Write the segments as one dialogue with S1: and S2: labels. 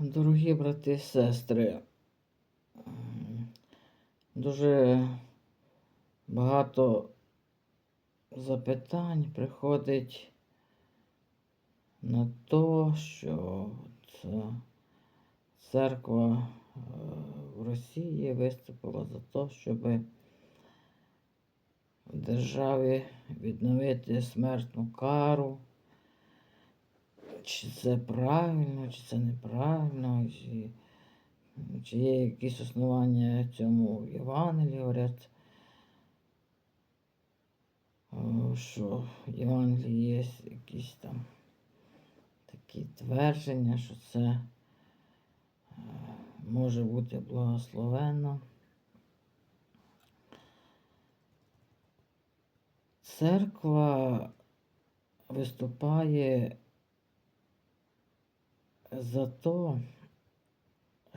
S1: Дорогі брати і сестри, дуже багато запитань приходить на те, що церква е, в Росії виступила за те, щоб в державі відновити смертну кару. Чи це правильно, чи це неправильно, чи, чи є якісь основання цьому Євангелії говорять, що в Євангелії є якісь там такі твердження, що це е, може бути благословенно. Церква виступає за те,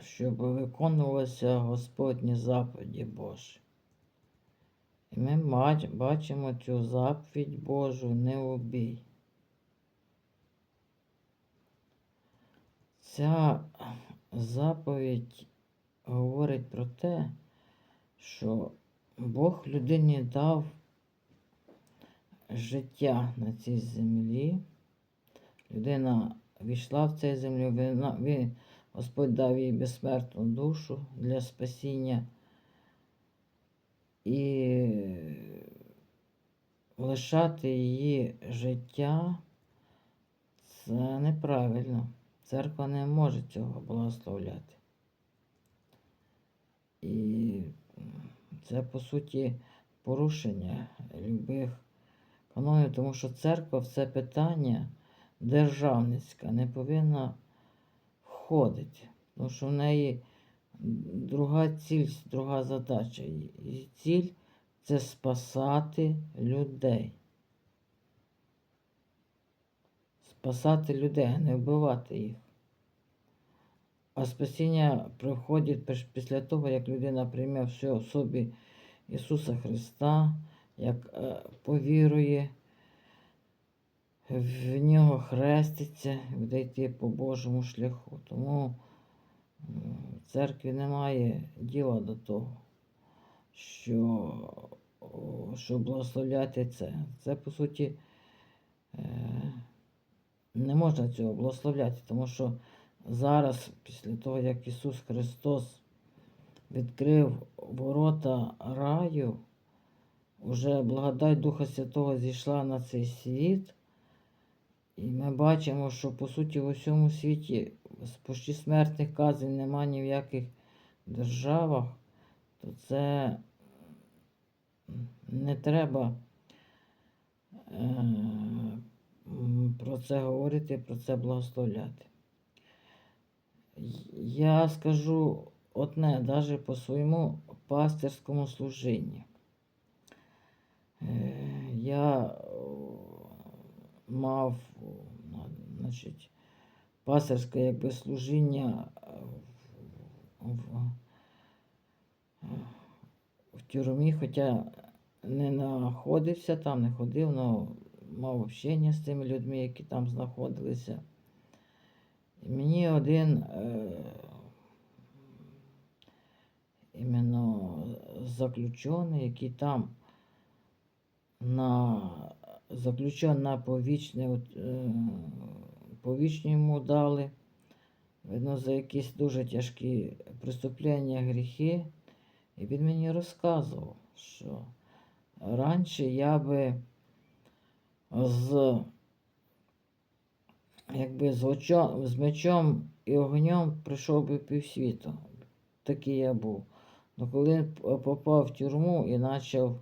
S1: щоб виконувалися Господні заповіді Божі. І ми бачимо цю заповідь Божу не убій. Ця заповідь говорить про те, що Бог людині дав життя на цій землі. Людина війшла в цю землю, він, Господь дав їй безсмертну душу для спасіння. І лишати її життя це неправильно. Церква не може цього благословляти. І це, по суті, порушення любих канонів, тому що церква в це питання державницька не повинна входити, тому що в неї друга ціль, друга задача. І ціль це спасати людей. Спасати людей, не вбивати їх. А спасіння приходить після того, як людина прийме все в собі Ісуса Христа, як е, повірує, в нього хреститься, буде йти по Божому шляху. Тому в церкві немає діла до того, що, що благословляти це. Це, по суті, е, не можна цього благословляти, тому що зараз, після того, як Ісус Христос відкрив ворота раю, уже благодать Духа Святого зійшла на цей світ. І ми бачимо, що по суті в усьому світі з почти смертних казань нема ні в яких державах, то це не треба е, про це говорити, про це благословляти. Я скажу одне, навіть по своєму пастирському служінні. Е, Я мав значить, пастирське якби служіння е, в, в, в тюрмі, хоча не знаходився там, не ходив, але мав общення з тими людьми, які там знаходилися. І мені один е, іменно заключений, який там на заключен на повічне, от, е, повічне йому дали. Видно, за якісь дуже тяжкі преступлення, гріхи. І він мені розказував, що раніше я би з якби з, очом, з мечом і огнем прийшов би півсвіту. Такий я був. Ну коли попав в тюрму і почав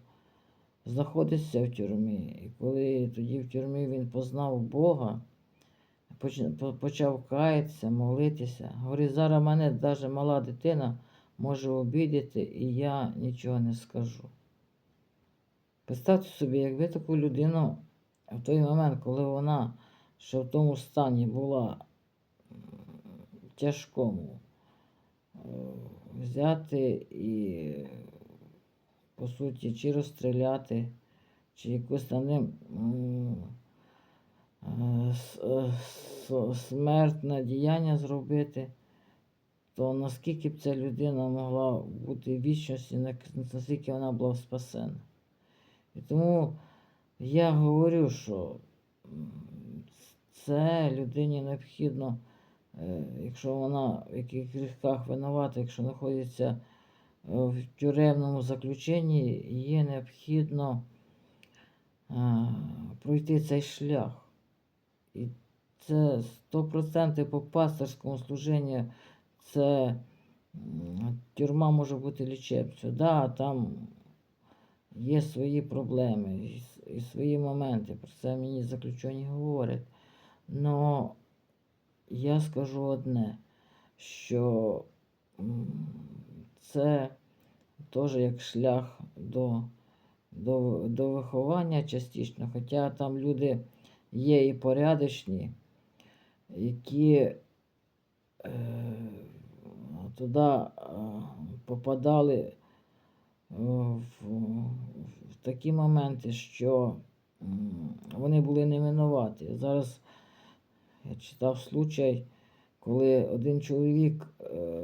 S1: знаходитися в тюрмі, і коли тоді в тюрмі він познав Бога, почав каятися, молитися. Говорить, зараз мене навіть мала дитина може обідати, і я нічого не скажу. Представте собі, якби таку людину в той момент, коли вона ще в тому стані була тяжкому, е, взяти і, по суті, чи розстріляти, чи якусь там ним е, е, смертне діяння зробити, то наскільки б ця людина могла бути в вічності, наскільки вона була спасена. І тому я говорю, що це людині необхідно, е, якщо вона в яких гріхах винувата, якщо знаходиться в тюремному заключенні, їй необхідно а, пройти цей шлях. І це 100% по пасторському служенню, це тюрма може бути лічебцю. Да, там є свої проблеми і, свої моменти. Про це мені заключені говорять. Но я скажу одне, що це теж як шлях до, до, до виховання частично, хоча там люди є і порядочні, які е, туди е, попадали е, в, в такі моменти, що вони були не винуваті. Зараз я читав случай, коли один чоловік е,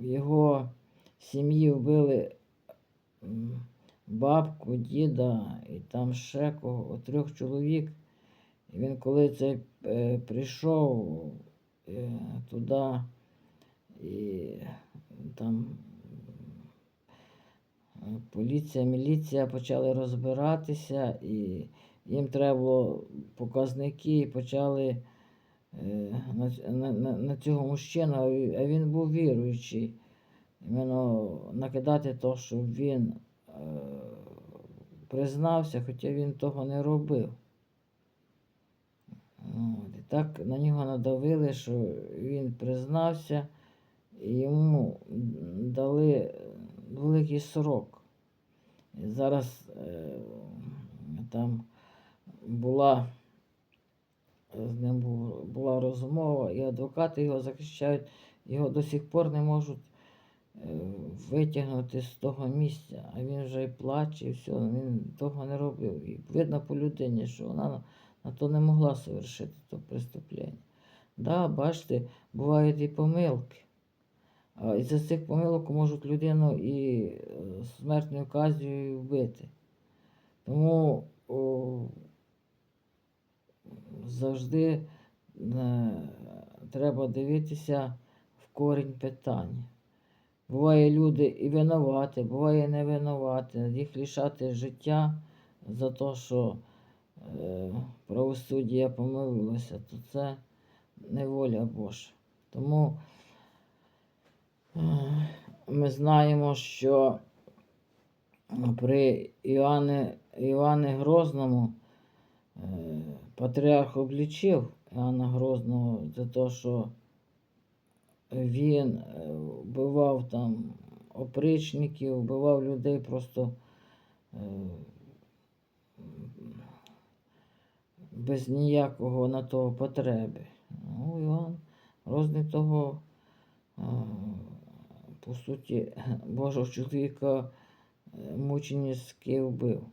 S1: в його сім'ї вбили бабку, діда і там ще кого, трьох чоловік. І він коли цей е, прийшов е, туди і там поліція, міліція почали розбиратися, і їм треба було показники, і почали на, на, на, на цього мужчину, а він був віруючий. Іменно накидати то, що він е, признався, хоча він того не робив. От, і так на нього надавили, що він признався, і йому дали великий срок. І зараз е, там була з ним бу- була розмова, і адвокати його захищають, його до сих пор не можуть е, витягнути з того місця, а він вже і плаче, і все, він того не робив. І видно по людині, що вона на, то не могла совершити то преступлення. Да, бачите, бувають і помилки. І за цих помилок можуть людину і е, смертною казнью вбити. Тому о, завжди е, треба дивитися в корінь питання. Буває люди і винуваті, буває і не винуваті. Їх лишати життя за те, що е, правосуддя помилилося, то це не воля Божа. Тому е, ми знаємо, що при Іоанні, Грозному патріарх облічив Іоанна Грозного за те, що він е, вбивав там опричників, вбивав людей просто е, без ніякого на того потреби. Ну, Іван Грозний того, е, по суті, Божого чоловіка е, мученицьки вбив.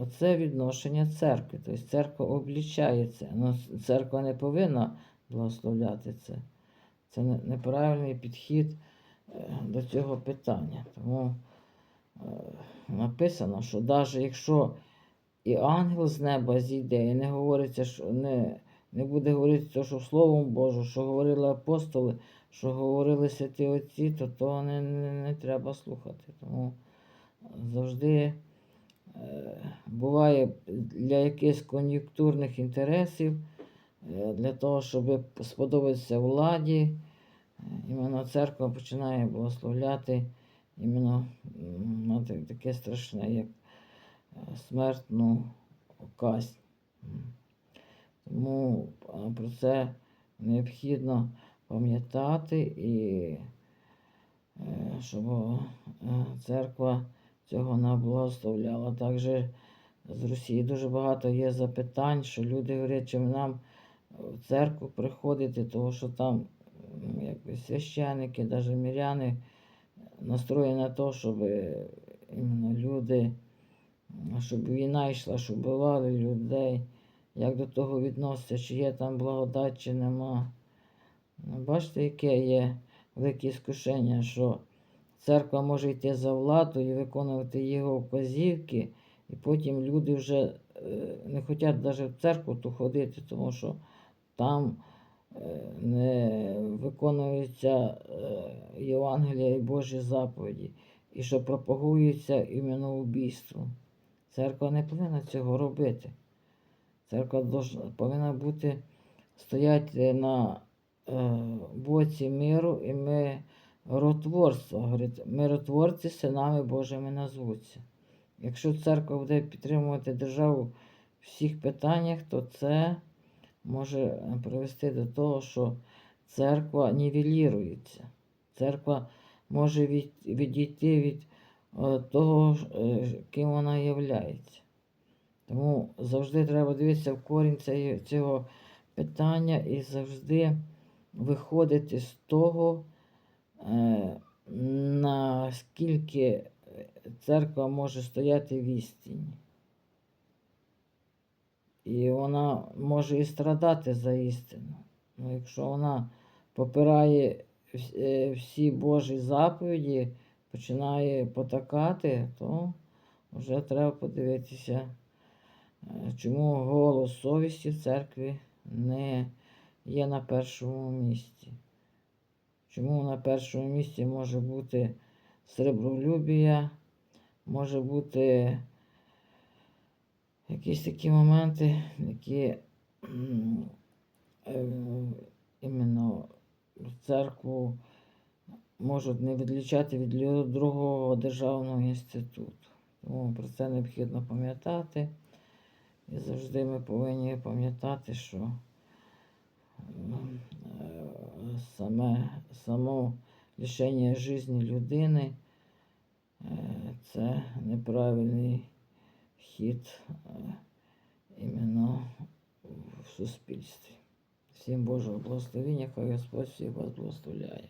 S1: Оце відношення церкви. Тобто церква облічає це. Ну, церква не повинна благословляти це. Це неправильний підхід е, до цього питання. Тому е, написано, що навіть якщо і ангел з неба зійде, і не говориться, що не, не буде говорити те, що Словом Божим, що говорили апостоли, що говорили святі отці, то того не, не, не треба слухати. Тому завжди буває для якихось кон'юнктурних інтересів, е, для того, щоб сподобатися владі, е, іменно церква починає благословляти іменно на таке страшне, як е, смертну казнь. Тому про це необхідно пам'ятати і щоб церква цього не благословляла. Також з Росії дуже багато є запитань, що люди говорять, чи нам в церкву приходити, тому що там якби священники, навіть міряни настроєні на те, щоб іменно люди, щоб війна йшла, щоб вбивали людей, як до того відносяться, чи є там благодать, чи нема. Ну, Бачите, яке є велике іскушення, що церква може йти за владою і виконувати його вказівки, і потім люди вже е, не хочуть навіть в церкву ту ходити, тому що там е, не виконуються е, Євангелія і Божі заповіді, і що пропагується іменно убійство. Церква не повинна цього робити. Церква повинна бути стояти на боці миру і миротворства. Говорить, миротворці синами Божими назвуться. Якщо церква буде підтримувати державу в всіх питаннях, то це може привести до того, що церква нівелірується. Церква може від, відійти від е, того, е, ким вона являється. Тому завжди треба дивитися в корінь цього питання і завжди виходити з того, наскільки е, церква може стояти в істині. І вона може і страдати за істину. Ну, якщо вона попирає е, всі Божі заповіді, починає потакати, то вже треба подивитися, е, чому голос совісті в церкві не є на першому місці. Чому на першому місці може бути сребролюбія, може бути якісь такі моменти, які е, іменно церкву можуть не відлічати від другого державного інституту. Тому про це необхідно пам'ятати. І завжди ми повинні пам'ятати, що саме само лишення життя людини е, це неправильний хід е, іменно в суспільстві. Всім Божого благословення, хай Господь всіх вас благословляє.